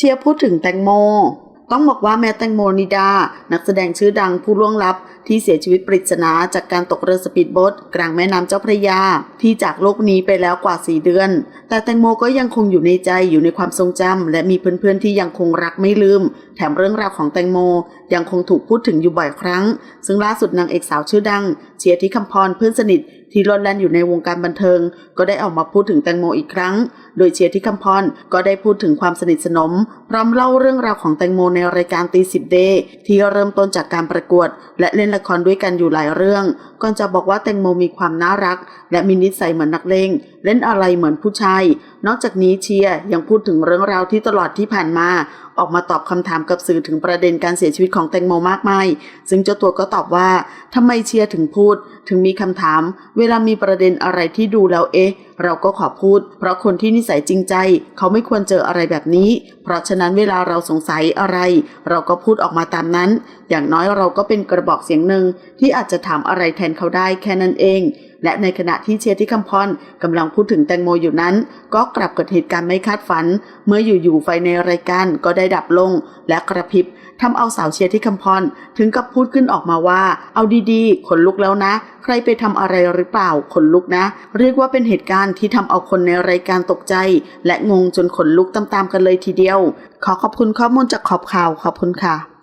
เชียร์พูดถึงแตงโม ต้องบอกว่าแม่แตงโมนิดา นักแสดงชื่อดังผู้ล่วงลับ ที่เสียชีวิตปริศนาจากการตกเรือสปีดโบ๊ทกลางแม่น้ำเจ้าพระยา ที่จากโลกนี้ไปแล้วกว่า 4 เดือน แต่แตงโมก็ยังคงอยู่ในใจอยู่ในความทรงจำและมีเพื่อนๆที่ยังคงรักไม่ลืม แถมเรื่องราวของแตงโม ยังคงถูกพูดถึงอยู่บ่อยครั้ง ซึ่งล่าสุดนางเอกสาวชื่อดัง เชียร์ที่คำพรเพื่อนสนิทที่โลดแล่นอยู่ในวงการบันเทิง ก็ได้ออกมาพูดถึงแตงโมอีกครั้ง โดยเชียร์ที่คำพรก็ได้พูดถึงความสนิทสนม พร้อมเล่าเรื่องราวของแตงโมในในรายการตีสิบเดย์ที่เริ่มต้นจากการประกวด และเล่นละครด้วยกันอยู่หลายเรื่อง ก่อนจะบอกว่าแตงโมมีความน่ารัก และมีนิสัยเหมือนนักเลงเล่นอะไรเหมือนผู้ชายนอกจากนี้เชียร์ยังพูดถึงเรื่องราวที่ตลอดที่ผ่านมา ออกมาตอบคำถามกับสื่อถึงประเด็นการเสียชีวิตของแตงโมมากมาย ซึ่งเจ้าตัวก็ตอบว่าทำไมเชียร์ถึงพูด ถึงมีคำถาม เวลามีประเด็นอะไรที่ดูแล้วเอ๊ะ เราก็ขอพูด เพราะคนที่นิสัยจริงใจ เขาไม่ควรเจออะไรแบบนี้ เพราะฉะนั้นเวลาเราสงสัยอะไรเราก็พูดออกมาตามนั้น อย่างน้อยเราก็เป็นกระบอกเสียงหนึ่งที่อาจจะถามอะไรแทนเขาได้แค่นั้นเอง และในขณะที่เชียร์ที่คำพรกำลังพูดถึงแตงโมอยู่นั้น ก็กลับเกิดเหตุการณ์ไม่คาดฝัน เมื่ออยู่ๆไฟในรายการก็ได้ดับลงและกระพริบทำเอาสาวเชียร์ที่คำพรถึงกับพูดขึ้นออกมาว่า เอาดีๆขนลุกแล้วนะ ใครไปทำอะไรหรือเปล่าขนลุกนะ เรียกว่าเป็นเหตุการณ์ที่ทำเอาคนในรายการตกใจ และงงจนขนลุกตามๆกันเลยทีเดียว ขอขอบคุณข้อมูลจากขอบข่าวขอบคุณค่ะ